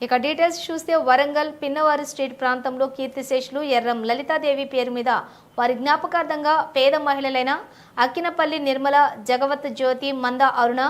ఇక డీటెయిల్స్ చూస్తే వరంగల్ పిన్నవారి స్ట్రీట్ ప్రాంతంలో కీర్తిశేషులు ఎర్రం లలితాదేవి పేరు మీద వారి జ్ఞాపకార్థంగా పేద మహిళలైన అక్కినపల్లి నిర్మల జగవత్ జ్యోతి మంద అరుణ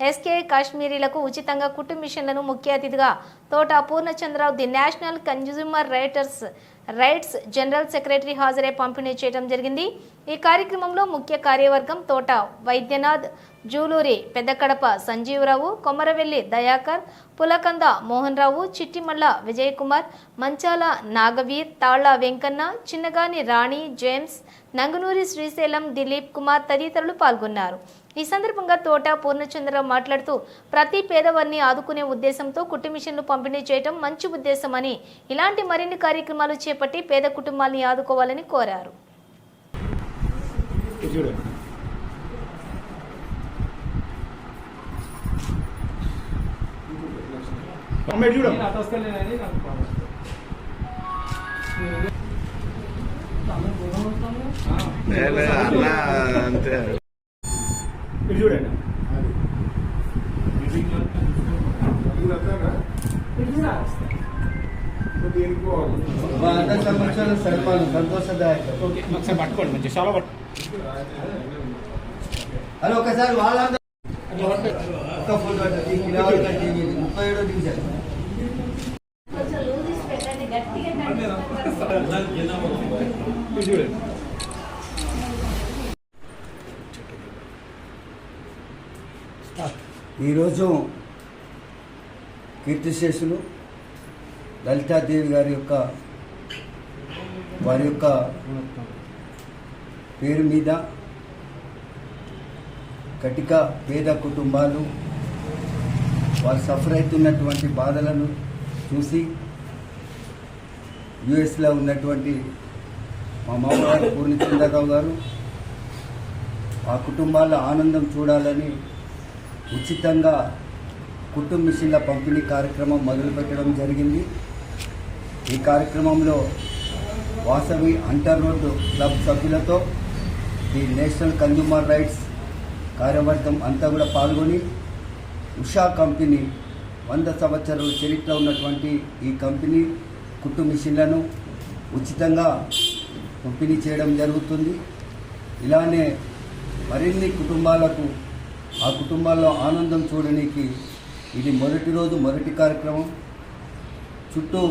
ఎస్కే కాశ్మీరీలకు ఉచితంగా కుట్టు మిషన్లను ముఖ్య అతిథిగా Thota Purnachandrarao the national consumer writers rights general secretary హాజరై పంపిణీ చేయడం జరిగింది. ఈ కార్యక్రమంలో ముఖ్య కార్యవర్గం తోట వైద్యనాథ్ జూలూరి పెద్దకడప సంజీవరావు కొమరవెల్లి దయాకర్ పులకంద మోహన్ రావు చిట్టిమల్ల విజయ్ కుమార్ మంచాల నాగవీర్ తాళ్ళ వెంకన్న చిన్నగాని రాణి జేమ్స్ నంగునూరి శ్రీశైలం దిలీప్ కుమార్ తదితరులు పాల్గొన్నారు. ఈ సందర్భంగా తోట పూర్ణచంద్రరావు మాట్లాడుతూ ప్రతి పేదవారిని ఆదుకునే ఉద్దేశంతో కుట్టు మిషన్లు పంపిణీ చేయడం మంచి ఉద్దేశమని ఇలాంటి మరిన్ని కార్యక్రమాలు చేపట్టి పేద కుటుంబాలని ఆదుకోవాలని కోరారు. ఇది చూడండి వంద సంవత్సరాల సర్పాలు సంతోషదాయక ఓకే ఒకసారి పట్టుకోండి మంచి చాలా పట్టు అది ఒకసారి వాళ్ళ ఒక్క ఫోటో ముప్పై ఏడో డివిజన్ ఈరోజు కీర్తిశేషులు లలితాదేవి గారి యొక్క వారి యొక్క పేరు మీద కటిక పేద కుటుంబాలు వారు సఫర్ అవుతున్నటువంటి బాధలను చూసి యుఎస్లో ఉన్నటువంటి మా మామగారు పూర్ణచంద్రరావు గారు ఆ కుటుంబాల ఆనందం చూడాలని ఉచితంగా కుటుంబ మిషన్ల పంపిణీ కార్యక్రమం మొదలుపెట్టడం జరిగింది. ఈ కార్యక్రమంలో వాసవి అంటర్ రోడ్ క్లబ్ సభ్యులతో ది నేషనల్ కన్జ్యూమర్ రైట్స్ కార్యవర్గం అంతా కూడా పాల్గొని ఉషా కంపెనీ వంద సంవత్సరాల చరిత్ర ఉన్నటువంటి ఈ కంపెనీ కుట్టు మిషన్లను ఉచితంగా పంపిణీ చేయడం జరుగుతుంది. ఇలానే మరిన్ని కుటుంబాలకు ఆ కుటుంబాల్లో ఆనందం చూడడానికి ఇది మొదటి రోజు మొదటి కార్యక్రమం. చుట్టూ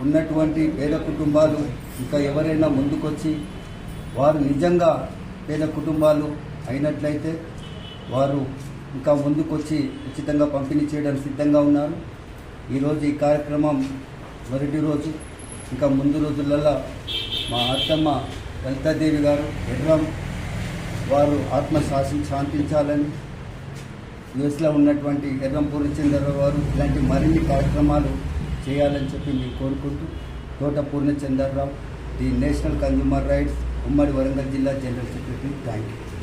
ఉన్నటువంటి పేద కుటుంబాలు ఇంకా ఎవరైనా ముందుకొచ్చి వారు నిజంగా పేద కుటుంబాలు అయినట్లయితే వారు ఇంకా ముందుకొచ్చి ఉచితంగా పంపిణీ చేయడానికి సిద్ధంగా ఉన్నారు. ఈరోజు ఈ కార్యక్రమం మొదటి రోజు. ఇంకా ముందు రోజులలో మా అత్తమ్మ లలితాదేవి గారు ఎర్రం వారు ఆత్మ శాంతించాలని యుఎస్లో ఉన్నటువంటి ఎర్రం పూర్ణచంద్రరావు గారు ఇలాంటి మరిన్ని కార్యక్రమాలు చేయాలని చెప్పి మేము కోరుకుంటూ Thota Purnachandrarao the national consumer rights ఉమ్మడి వరంగల్ జిల్లా జనరల్ సెక్రటరీ థ్యాంక్ యూ